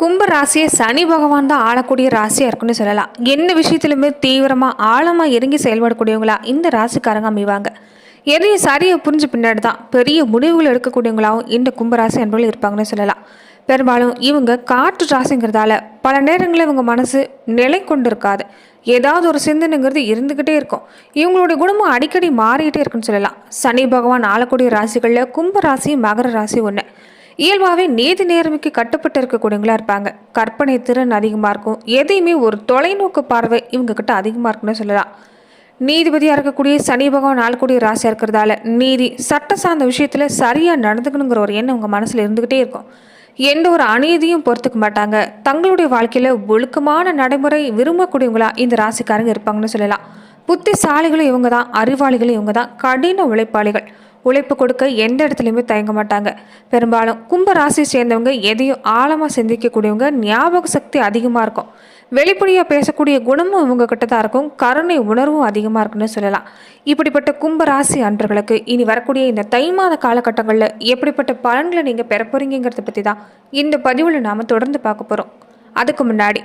கும்ப ராசியை சனி பகவான் தான் ஆளக்கூடிய ராசியாக இருக்குன்னு சொல்லலாம். என்ன விஷயத்துலையுமே தீவிரமாக ஆழமாக இறங்கி செயல்படக்கூடியவங்களா இந்த ராசிக்காரங்க அமைவாங்க. எதையும் சரியாக புரிஞ்ச பின்னாடி தான் பெரிய முடிவுகள் எடுக்கக்கூடியவங்களாகவும் இந்த கும்பராசி அன்பர்கள் இருப்பாங்கன்னு சொல்லலாம். பெரும்பாலும் இவங்க காற்று ராசிங்கிறதால பல நேரங்களில் இவங்க மனசு நிலை கொண்டு இருக்காது ஏதாவது ஒரு சிந்தனைங்கிறது இருந்துக்கிட்டே இருக்கும். இவங்களுடைய குணமும் அடிக்கடி மாறிக்கிட்டே இருக்குன்னு சொல்லலாம். சனி பகவான் ஆளக்கூடிய ராசிகளில் கும்ப ராசி மகர ராசி ஒன்று இயல்பாகவே நீதி நேர்மைக்கு கட்டுப்பட்டு இருக்கக்கூடியவங்களா இருப்பாங்க. கற்பனை திறன் அதிகமாக இருக்கும். எதையுமே ஒரு தொலைநோக்கு பார்வை இவங்க கிட்ட அதிகமாக இருக்குன்னு சொல்லலாம். நீதிபதியாக இருக்கக்கூடிய சனி பகவான் ஆளக்கூடிய ராசியாக இருக்கிறதால நீதி சட்ட சார்ந்த விஷயத்தில் சரியாக நடந்துக்கணுங்கிற ஒரு எண்ணம் உங்கள் மனசில் இருந்துக்கிட்டே இருக்கும். எந்த ஒரு அநீதியும் பொறுத்துக்க மாட்டாங்க. தங்களுடைய வாழ்க்கையில் ஒழுக்கமான நடைமுறை விரும்பக்கூடியவங்களா இந்த ராசிக்காரங்க இருப்பாங்கன்னு சொல்லலாம். புத்திசாலிகளும் இவங்க தான் அறிவாளிகளும் இவங்க தான் கடின உழைப்பாளிகள். உழைப்பு கொடுக்க எந்த இடத்துலையுமே தயங்க மாட்டாங்க. பெரும்பாலும் கும்ப ராசியை சேர்ந்தவங்க எதையும் ஆழமாக சிந்திக்கக்கூடியவங்க ஞாபக சக்தி அதிகமாக இருக்கும். வெளிப்படையாக பேசக்கூடிய குணமும் இவங்க கிட்ட தான் இருக்கும். கருணை உணர்வும் அதிகமாக இருக்குன்னு சொல்லலாம். இப்படிப்பட்ட கும்ப ராசி அன்றர்களுக்கு இனி வரக்கூடிய இந்த தை மாத காலகட்டங்களில் எப்படிப்பட்ட பலன்களை நீங்கள் பெற போறீங்கிறத பற்றி தான் இந்த பதிவில் நாம் தொடர்ந்து பார்க்க போகிறோம் அதுக்கு முன்னாடி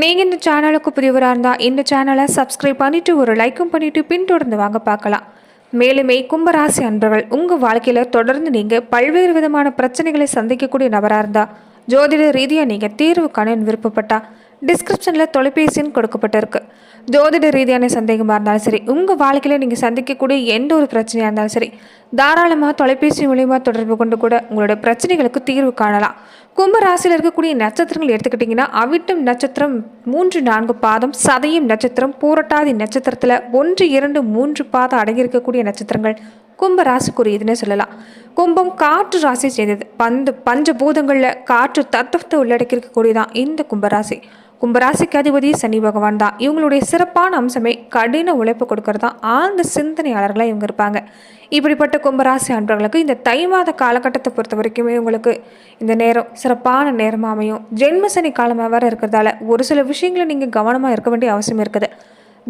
நீங்கள் இந்த சேனலுக்கு புதியவராக இருந்தால் இந்த சேனலை சப்ஸ்கிரைப் பண்ணிவிட்டு ஒரு லைக்கும் பண்ணிவிட்டு பின்தொடர்ந்து வாங்க பார்க்கலாம். மேலுமே கும்பராசி அன்பர்கள் உங்கள் வாழ்க்கையில் தொடர்ந்து நீங்கள் பல்வேறு விதமான பிரச்சனைகளை சந்திக்கக்கூடிய நபராக இருந்தால் ஜோதிட ரீதியாக நீங்கள் தீர்வு காண விருப்பப்பட்டா டிஸ்கிரிப்ஷனில் தொலைபேசின்னு கொடுக்கப்பட்டிருக்கு. ஜோதிட ரீதியான சந்தேகமாக இருந்தாலும் சரி உங்கள் வாழ்க்கையில் நீங்கள் சந்திக்கக்கூடிய எந்த ஒரு பிரச்சனையாக இருந்தாலும் சரி தாராளமாக தொலைபேசி மூலியமாக தொடர்பு கொண்டு கூட உங்களோட பிரச்சனைகளுக்கு தீர்வு காணலாம். கும்பராசியில் இருக்கக்கூடிய நட்சத்திரங்கள் எடுத்துக்கிட்டிங்கன்னா அவிட்டம் நட்சத்திரம் மூன்று நான்கு பாதம் சதயம் நட்சத்திரம் பூரட்டாதி நட்சத்திரத்தில் ஒன்று இரண்டு மூன்று பாதம் அடங்கியிருக்கக்கூடிய நட்சத்திரங்கள் கும்ப ராசிக்குரியதுன்னு சொல்லலாம். கும்பம் காற்று ராசி சேர்ந்தது. பந்து பஞ்சபூதங்களில் காற்று தத்துவத்தை உள்ளடக்கி இருக்கக்கூடியதான் இந்த கும்பராசி. கும்பராசிக்கு அதிபதி சனி பகவான் தான். இவங்களுடைய சிறப்பான அம்சமே கடின உழைப்பு கொடுக்கறது தான் ஆழ்ந்த சிந்தனையாளர்களாக இவங்க இருப்பாங்க. இப்படிப்பட்ட கும்பராசி அன்பர்களுக்கு இந்த தை மாத காலகட்டத்தை பொறுத்த வரைக்குமே உங்களுக்கு இந்த நேரம் சிறப்பான நேரமாக அமையும். ஜென்ம சனி காலமாக வேறு இருக்கிறதால ஒரு சில விஷயங்களை நீங்கள் கவனமாக இருக்க வேண்டிய அவசியம் இருக்குது.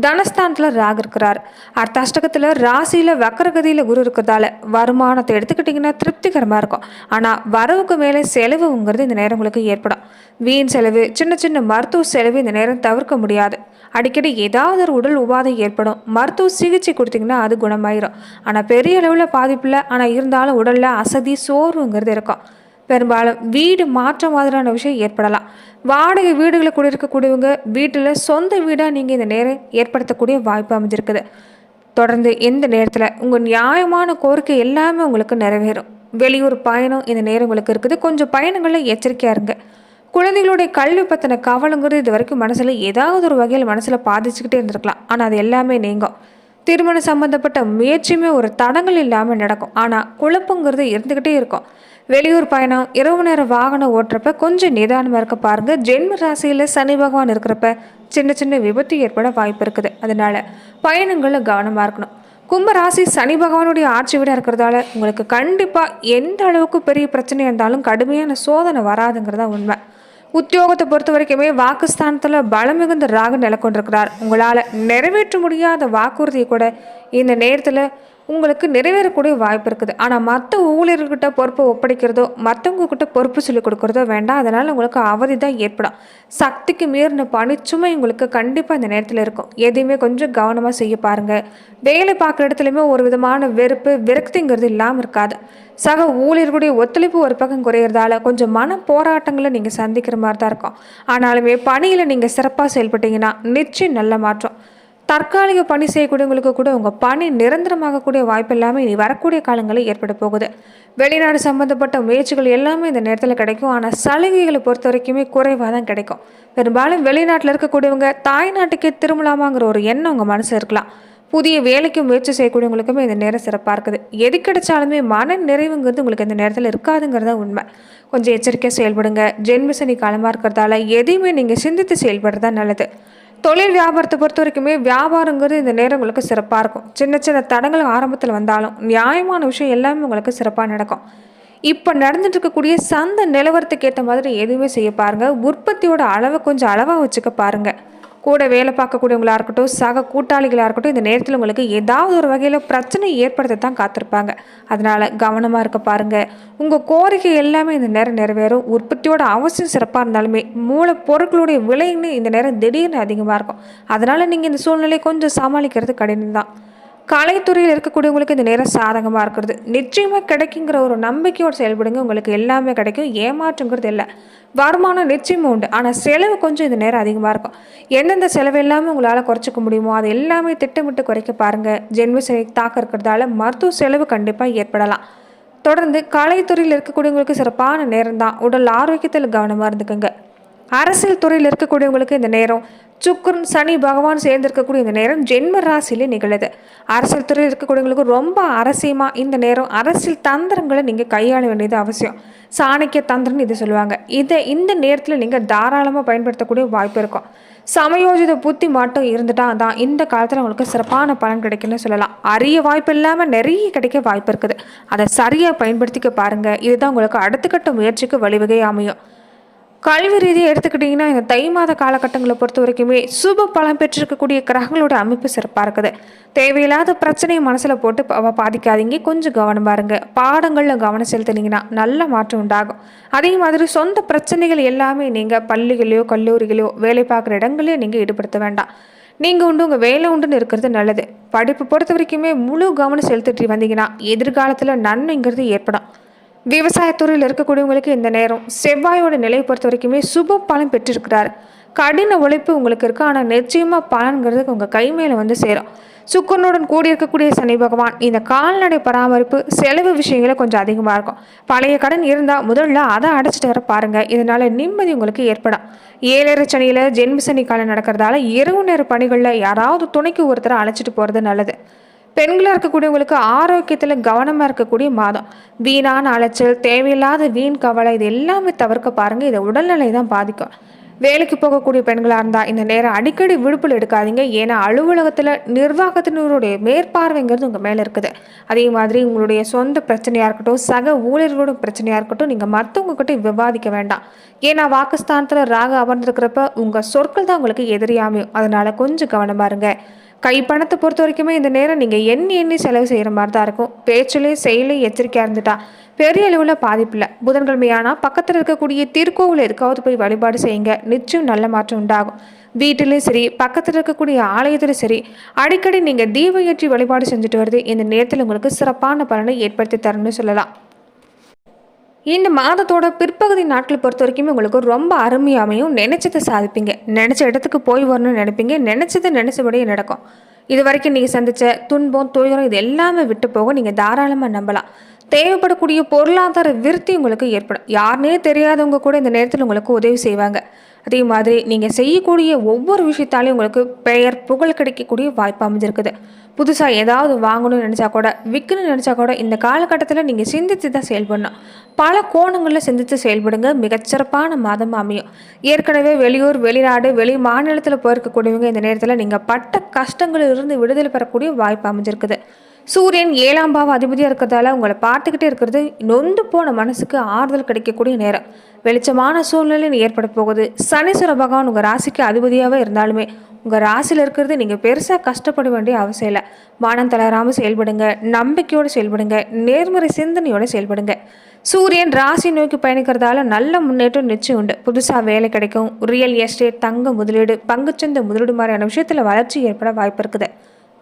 தனஸ்தானத்தில் ராகு இருக்கிறார். அர்த்தாஷ்டகத்தில் ராசியில் வக்கரகதியில் குரு இருக்கிறதால வருமானத்தை எடுத்துக்கிட்டிங்கன்னா திருப்திகரமாக இருக்கும். ஆனால் வரவுக்கு மேலே செலவுங்கிறது இந்த நேரம் உங்களுக்கு ஏற்படும். வீண் செலவு சின்ன சின்ன மருத்துவ செலவு இந்த நேரம் தவிர்க்க முடியாது. அடிக்கடி ஏதாவது ஒரு உடல் உபாதை ஏற்படும். மருத்துவ சிகிச்சை கொடுத்தீங்கன்னா அது குணமாயிரும். ஆனால் பெரிய அளவில் பாதிப்பில்லை ஆனால் இருந்தாலும் உடலில் அசதி சோர்வுங்கிறது இருக்கும். பெரும்பாலும் வீடு மாற்ற மாதிரியான விஷயம் ஏற்படலாம். வாடகை வீடுகளை குடியிருக்கக்கூடியவங்க வீட்டில் சொந்த வீடாக நீங்கள் இந்த நேரம் ஏற்படுத்தக்கூடிய வாய்ப்பு அமைஞ்சிருக்குது. தொடர்ந்து எந்த நேரத்தில் உங்கள் நியாயமான கோரிக்கை எல்லாமே உங்களுக்கு நிறைவேறும். வெளியூர் பயணம் இந்த நேரம் உங்களுக்கு இருக்குது. கொஞ்சம் பயணங்களில் எச்சரிக்கையாக இருங்க. குழந்தைகளுடைய கல்வி பற்றின கவலைங்கிறது இது வரைக்கும் மனசில் ஏதாவது ஒரு வகையில் மனசில் பாதிச்சுக்கிட்டே இருந்திருக்கலாம். ஆனால் அது எல்லாமே நீங்கும். திருமணம் சம்மந்தப்பட்ட முயற்சியுமே ஒரு தடங்கள் இல்லாமல் நடக்கும். ஆனால் குழப்பங்கிறது இருந்துக்கிட்டே இருக்கும். வெளியூர் பயணம் இரவு நேர வாகனம் ஓட்டுறப்ப கொஞ்சம் நிதானமாக இருக்க பாருங்கள் ஜென்ம ராசியில் சனி பகவான் இருக்கிறப்ப சின்ன சின்ன விபத்து ஏற்பட வாய்ப்பு இருக்குது. அதனால பயணங்களில் கவனமாக இருக்கணும். கும்பராசி சனி பகவானுடைய ஆட்சி விட இருக்கிறதால உங்களுக்கு கண்டிப்பாக எந்த அளவுக்கு பெரிய பிரச்சனை இருந்தாலும் கடுமையான சோதனை வராதுங்கிறதா உண்மை. உத்தியோகத்தை பொறுத்த வரைக்குமே வாக்குஸ்தானத்தில் பலம் மிகுந்த ராகு நிலை கொண்டிருக்கிறார் உங்களால் நிறைவேற்ற முடியாத வாக்குறுதியை கூட இந்த நேரத்தில் உங்களுக்கு நிறைவேறக்கூடிய வாய்ப்பு இருக்குது. ஆனால் மற்ற ஊழியர்கிட்ட பொறுப்பை ஒப்படைக்கிறதோ மற்றவங்கக்கிட்ட பொறுப்பு சொல்லிக் கொடுக்குறதோ வேண்டாம். அதனால் உங்களுக்கு அவதி தான் ஏற்படும். சக்திக்கு மீறின பணிச்சுமை உங்களுக்கு கண்டிப்பாக இந்த நேரத்தில் இருக்கும். எதையுமே கொஞ்சம் கவனமாக செய்ய பாருங்கள் வேலை பார்க்குற இடத்துலையுமே ஒரு விதமான வெறுப்பு விரக்திங்கிறது இல்லாமல் இருக்காது. சக ஊழியர்களுடைய ஒத்துழைப்பு ஒரு பக்கம் குறையிறதால கொஞ்சம் மன போராட்டங்களை நீங்கள் சந்திக்கிற மாதிரி தான் இருக்கும். ஆனாலுமே பணியில் நீங்கள் சிறப்பாக செயல்பட்டீங்கன்னா நிச்சயம் நல்ல மாற்றம். தற்காலிக பணி செய்யக்கூடியவங்களுக்கு கூட உங்கள் பணி நிரந்தரமாகக்கூடிய வாய்ப்பு எல்லாமே இனி வரக்கூடிய காலங்களில் ஏற்பட போகுது. வெளிநாடு சம்மந்தப்பட்ட முயற்சிகள் எல்லாமே இந்த நேரத்தில் கிடைக்கும். ஆனால் சலுகைகளை பொறுத்த வரைக்குமே குறைவாக தான் கிடைக்கும். பெரும்பாலும் வெளிநாட்டில் இருக்கக்கூடியவங்க தாய்நாட்டுக்கே திரும்பலாமாங்கிற ஒரு எண்ணம் உங்கள் மனசு இருக்கலாம். புதிய வேலைக்கு முயற்சி செய்யக்கூடியவங்களுக்குமே இந்த நேரம் சிறப்பாக இருக்குது. எது கிடைச்சாலுமே மன நிறைவுங்கிறது உங்களுக்கு இந்த நேரத்தில் இருக்காதுங்கிறத உண்மை. கொஞ்சம் எச்சரிக்கையாக செயல்படுங்க. ஜென்மிசனி காலமாக இருக்கிறதால எதையுமே நீங்கள் சிந்தித்து செயல்படுறதா நல்லது. தொழில் வியாபாரத்தை பொறுத்த வரைக்குமே வியாபாரங்கிறது இந்த நேரம் உங்களுக்கு சிறப்பாக இருக்கும். சின்ன சின்ன தடங்கள் ஆரம்பத்தில் வந்தாலும் நியாயமான விஷயம் எல்லாமே உங்களுக்கு சிறப்பாக நடக்கும். இப்போ நடந்துட்டு இருக்கக்கூடிய சந்த நிலவரத்துக்கு ஏற்ற மாதிரி எதுவுமே செய்ய பாருங்கள் உற்பத்தியோட அளவை கொஞ்சம் அளவாக வச்சுக்க பாருங்கள் கூட வேலை பார்க்கக்கூடியவங்களாக இருக்கட்டும் சக கூட்டாளிகளாக இருக்கட்டும் இந்த நேரத்தில் உங்களுக்கு ஏதாவது ஒரு வகையில் பிரச்சனை ஏற்படுத்த தான் காத்திருப்பாங்க. அதனால் கவனமாக இருக்க பாருங்கள் உங்கள் கோரிக்கை எல்லாமே இந்த நேரம் நிறைவேறும். உற்பத்தியோட அவசியம் சிறப்பாக இருந்தாலுமே மூல பொருட்களுடைய விலைன்னு இந்த நேரம் திடீர்னு அதிகமாக இருக்கும். அதனால் நீங்கள் இந்த சூழ்நிலையை கொஞ்சம் சமாளிக்கிறது கடினம் தான். கலைத்துறையில் இருக்கக்கூடியவங்களுக்கு இந்த நேரம் சாதகமாக இருக்கிறது. நிச்சயமாக கிடைக்குங்கிற ஒரு நம்பிக்கையோடு செயல்படுங்க. உங்களுக்கு எல்லாமே கிடைக்கும். ஏமாற்றுங்கிறது இல்லை. வருமானம் நிச்சயமும் உண்டு. ஆனால் செலவு கொஞ்சம் இந்த நேரம் அதிகமாக இருக்கும். எந்தெந்த செலவு எல்லாமே உங்களால் குறைச்சிக்க முடியுமோ அது எல்லாமே திட்டமிட்டு குறைக்க பாருங்கள் ஜென்மசனி தாக்கம் இருக்கிறதால மருத்துவ செலவு கண்டிப்பாக ஏற்படலாம். தொடர்ந்து கலைத்துறையில் இருக்கக்கூடியவங்களுக்கு சிறப்பான நேரம் தான். உடல் ஆரோக்கியத்தில் கவனமாக இருந்துக்குங்க. அரசியல் துறையில் இருக்கக்கூடியவங்களுக்கு இந்த நேரம் சுக்கரன் சனி பகவான் சேர்ந்திருக்கக்கூடிய இந்த நேரம் ஜென்ம ராசியிலே நிகழுது. அரசியல் துறையில் இருக்கக்கூடியவங்களுக்கு ரொம்ப அரசியமாக இந்த நேரம் அரசியல் தந்திரங்களை நீங்கள் கையாள வேண்டியது அவசியம். சாணக்கிய தந்திரம்னு இது சொல்லுவாங்க. இதை இந்த நேரத்தில் நீங்கள் தாராளமாக பயன்படுத்தக்கூடிய வாய்ப்பு இருக்கும். சமயோஜித புத்தி மட்டும் இருந்துட்டா தான் இந்த காலத்தில் உங்களுக்கு சிறப்பான பலன் கிடைக்கும்னு சொல்லலாம். அரிய வாய்ப்பு இல்லாமல் நிறைய கிடைக்க வாய்ப்பு இருக்குது. அதை சரியாக பயன்படுத்திக்க பாருங்கள் இதுதான் உங்களுக்கு அடுத்த கட்ட முயற்சிக்கு வழிவகை அமையும். கல்வி ரீதியாக எடுத்துக்கிட்டிங்கன்னா இந்த தை மாத காலகட்டங்களை பொறுத்த வரைக்குமே சுப பலம் பெற்றிருக்கக்கூடிய கிரகங்களோட அமைப்பு சிறப்பாக இருக்குது. தேவையில்லாத பிரச்சனையை மனசில் போட்டு பா- பாதிக்காதீங்க. கொஞ்சம் கவனம் பாருங்க. பாடங்களில் கவனம் செலுத்துனீங்கன்னா நல்ல மாற்றம் உண்டாகும். அதே மாதிரி சொந்த பிரச்சனைகள் எல்லாமே நீங்கள் பள்ளிகளையோ கல்லூரிகளையோ வேலை பார்க்குற இடங்களையோ நீங்கள் ஈடுபடுத்த வேண்டாம். நீங்கள் உண்டு உங்கள் வேலை உண்டுன்னு இருக்கிறது நல்லது. படிப்பு பொறுத்த வரைக்குமே முழு கவனம் செலுத்திட்டு வந்தீங்கன்னா எதிர்காலத்தில் நன்மைங்கிறது ஏற்படும். விவசாயத்துறையில் இருக்கக்கூடியவங்களுக்கு இந்த நேரம். செவ்வாயோட நிலையை பொறுத்த வரைக்குமே சுப பலன் பெற்றிருக்கிறார். கடின உழைப்பு உங்களுக்கு இருக்கு. ஆனால் நிச்சயமாக பலன்கிறது உங்கள் கை மேலே வந்து சேரும். சுக்கரனுடன் கூடி இருக்கக்கூடிய சனி பகவான் இந்த கால்நடை பராமரிப்பு செலவு விஷயங்களை கொஞ்சம் அதிகமாக இருக்கும். பழைய கடன் இருந்தால் முதல்ல அதை அடைச்சிட்டு வர பாருங்கள் இதனால் நிம்மதி உங்களுக்கு ஏற்படும். ஏழரை சனியில் ஜென்ம சனி காலம் நடக்கிறதால இரவு நேர பணிகளில் யாராவது துணைக்கு ஒருத்தரை அழைச்சிட்டு போகிறது நல்லது. பெண்களாக இருக்கக்கூடியவங்களுக்கு ஆரோக்கியத்தில் கவனமாக இருக்கக்கூடிய மாதம். வீணான அலைச்சல் தேவையில்லாத வீண் கவலை இது எல்லாமே தவிர்க்க பாருங்கள் இதை உடல்நிலை தான் பாதிக்கும். வேலைக்கு போகக்கூடிய பெண்களாக இருந்தால் இந்த நேரம் அடிக்கடி விடுப்பில் எடுக்காதீங்க. ஏன்னா அலுவலகத்தில் நிர்வாகத்தினருடைய மேற்பார்வைங்கிறது உங்கள் மேலே இருக்குது. அதே மாதிரி உங்களுடைய சொந்த பிரச்சனையாக இருக்கட்டும் சக ஊழியர்களோட பிரச்சனையாக இருக்கட்டும் நீங்கள் மற்றவங்கக்கிட்ட விவாதிக்க வேண்டாம். ஏன்னா வாக்குஸ்தானத்தில் ராக அமர்ந்திருக்கிறப்ப உங்கள் சொற்கள் தான் உங்களுக்கு எதிரியாமையும். அதனால் கொஞ்சம் கவனமாக இருங்க. கை பணத்தை பொறுத்த வரைக்குமே இந்த நேரம் நீங்கள் எண்ணி எண்ணி செலவு செய்கிற மாதிரி தான் இருக்கும். பேச்சுலேயும் செயலையும் எச்சரிக்கையாக இருந்துட்டா பெரிய அளவில் பாதிப்பில்லை புதன்கிழமையானால் பக்கத்தில் இருக்கக்கூடிய திருக்கோவில் எதுக்காவது போய் வழிபாடு செய்யுங்க. நிச்சயம் நல்ல மாற்றம் உண்டாகும். வீட்டிலையும் சரி பக்கத்தில் இருக்கக்கூடிய ஆலயத்திலும் சரி அடிக்கடி நீங்கள் தீபம் ஏற்றி வழிபாடு செஞ்சுட்டு வருது இந்த நேரத்தில் உங்களுக்கு சிறப்பான பலனை ஏற்படுத்தி தரணும்னு சொல்லலாம். இந்த மாதத்தோட பிற்பகுதி நாட்கள் பொறுத்த வரைக்குமே உங்களுக்கு ரொம்ப அருமையாமையும் நினைச்சதை சாதிப்பீங்க. நினச்ச இடத்துக்கு போய் வரணும்னு நினைப்பீங்க. நினச்சதை நினச்சபடியே நடக்கும். இது வரைக்கும் நீங்கள் சந்திச்ச துன்பம் துயரம் இது எல்லாமே விட்டு போக நீங்கள் தாராளமாக நம்பலாம். தேவைப்படக்கூடிய பொருளாதார விருத்தி உங்களுக்கு ஏற்படும். யாருனே தெரியாதவங்க கூட இந்த நேரத்தில் உங்களுக்கு உதவி செய்வாங்க. அதே மாதிரி நீங்கள் செய்யக்கூடிய ஒவ்வொரு விஷயத்தாலையும் உங்களுக்கு பெயர் புகழ் கிடைக்கக்கூடிய வாய்ப்பு அமைஞ்சிருக்குது. புதுசாக ஏதாவது வாங்கணும்னு நினச்சா கூட விற்கணும்னு நினச்சா கூட இந்த காலகட்டத்தில் நீங்கள் சிந்தித்து தான் செயல்படணும். பல கோணங்களில் சிந்தித்து செயல்படுங்க. மிகச்சிறப்பான மாதம் அமையும். ஏற்கனவே வெளியூர் வெளிநாடு வெளி மாநிலத்தில் போயிருக்கக்கூடியவங்க இந்த நேரத்தில் நீங்கள் பட்ட கஷ்டங்களிலிருந்து விடுதலை பெறக்கூடிய வாய்ப்பு அமைஞ்சிருக்குது. சூரியன் ஏழாம் பாவ அதிபதியாக இருக்கிறதால உங்களை பார்த்துக்கிட்டே இருக்கிறது நொந்து போன மனசுக்கு ஆறுதல் கிடைக்கக்கூடிய நேரம். வெளிச்சமான சூழ்நிலை ஏற்பட போகுது. சனீஸ்வர பகவான் உங்கள் ராசிக்கு அதிபதியாகவே இருந்தாலுமே உங்கள் ராசியில் இருக்கிறது நீங்கள் பெருசாக கஷ்டப்பட வேண்டிய அவசியம் இல்லை. வானம் தளராமல் செயல்படுங்க. நம்பிக்கையோடு செயல்படுங்க. நேர்மறை சிந்தனையோடு செயல்படுங்க. சூரியன் ராசி நோக்கி பயணிக்கிறதால நல்ல முன்னேற்றம் நிச்சயம் உண்டு. புதுசாக வேலை கிடைக்கும். ரியல் எஸ்டேட் தங்க முதலீடு பங்குச்சந்தை முதலீடு மாதிரியான விஷயத்தில் வளர்ச்சி ஏற்பட வாய்ப்பு இருக்குது.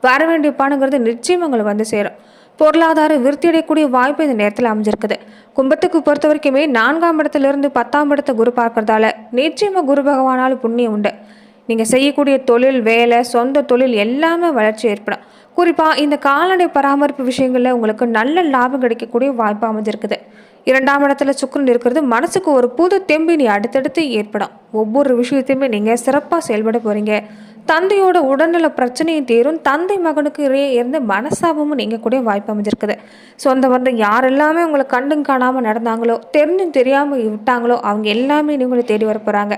வர வேண்டிய பணங்கிறது நிச்சயம் உங்களுக்கு வந்து சேரும். பொருளாதார விருத்தி அடையக்கூடிய வாய்ப்பு இந்த நேரத்தில் அமைஞ்சிருக்குது. கும்பத்துக்கு பொறுத்த வரைக்குமே நான்காம் இடத்துலேருந்து பத்தாம் இடத்தை குரு பார்க்கறதால நிச்சயமாக குரு பகவானால் புண்ணியம் உண்டு. நீங்கள் செய்யக்கூடிய தொழில் வேலை சொந்த தொழில் எல்லாமே வளர்ச்சி ஏற்படும். குறிப்பாக இந்த கால்நடை பராமரிப்பு விஷயங்களில் உங்களுக்கு நல்ல லாபம் கிடைக்கக்கூடிய வாய்ப்பு அமைஞ்சிருக்குது. இரண்டாம் இடத்துல சுக்கிரன் இருக்கிறது மனசுக்கு ஒரு புது தெம்பினி அடுத்தடுத்து ஏற்படும். ஒவ்வொரு விஷயத்தையுமே நீங்கள் சிறப்பாக செயல்பட போகிறீங்க தந்தையோட உடல்நல பிரச்சனையும் தீரும். தந்தை மகனுக்கு இடையே இருந்து மனசாபமும் நீங்கள் கூட வாய்ப்பு அமைஞ்சிருக்குது. சொந்த பந்தம் யாரெல்லாமே உங்களை கண்டும் காணாமல் நடந்தாங்களோ தெரிஞ்சும் தெரியாமல் விட்டாங்களோ அவங்க எல்லாமே நீங்களை தேடி வர போகிறாங்க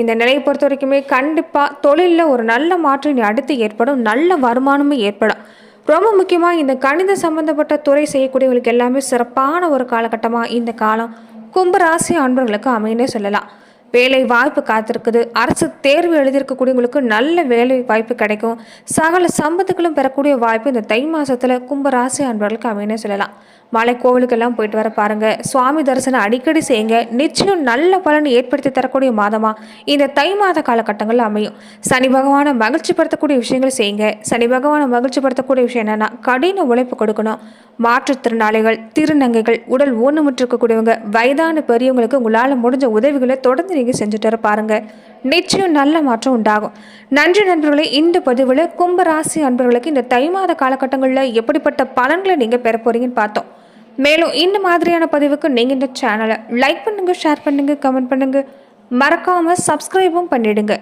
இந்த நிலையை பொறுத்த வரைக்குமே கண்டிப்பாக தொழிலில் ஒரு நல்ல மாற்றம் அடுத்து ஏற்படும். நல்ல வருமானமும் ஏற்படும். ரொம்ப முக்கியமாக இந்த கணித சம்பந்தப்பட்ட துறை செய்யக்கூடியவங்களுக்கு எல்லாமே சிறப்பான ஒரு காலகட்டமாக இந்த காலம் கும்பராசி அன்பர்களுக்கு அமையனே சொல்லலாம். வேலை வாய்ப்பு காத்திருக்குது. அரசு தேர்வு எழுதியிருக்கக்கூடியவங்களுக்கு நல்ல வேலை வாய்ப்பு கிடைக்கும். சகல சம்பத்துகளும் பெறக்கூடிய வாய்ப்பு இந்த தை மாதத்தில் கும்பராசி அன்பர்களுக்கு அமையனே சொல்லலாம். மலை கோவிலுக்கெல்லாம் போயிட்டு வர பாருங்க. சுவாமி தரிசனம் அடிக்கடி செய்யுங்க. நிச்சயம் நல்ல பலன் ஏற்படுத்தி தரக்கூடிய மாதமாக இந்த தை மாத காலகட்டங்களில் அமையும். சனி பகவானை மகிழ்ச்சிப்படுத்தக்கூடிய விஷயங்கள் செய்யுங்க. சனி பகவானை மகிழ்ச்சிப்படுத்தக்கூடிய விஷயம் என்னென்னா கடின உழைப்பு கொடுக்கணும். மாற்றுத்திறனாளிகள் திருநங்கைகள் உடல் ஊனமுற்றிருக்கக்கூடியவங்க வயதான பெரியவங்களுக்கு உங்களால் முடிஞ்ச உதவிகளை தொடர்ந்து நீங்கள் செஞ்சுட்டு பாருங்கள் பாருங்க. நிச்சயம் நல்ல மாற்றம் உண்டாகும். நன்றி நண்பர்களே இந்த பதிவில் கும்பராசி அன்பர்களுக்கு இந்த தை மாத காலகட்டங்களில் எப்படிப்பட்ட பலன்களை நீங்கள் பெற போகிறீங்கன்னு பார்த்தோம். மேலும் இந்த மாதிரியான பதிவுக்கு நீங்கள் இந்த சேனலை லைக் பண்ணுங்கள் ஷேர் பண்ணுங்கள் கமெண்ட் பண்ணுங்கள் மறக்காமல் சப்ஸ்கிரைபும் பண்ணிவிடுங்க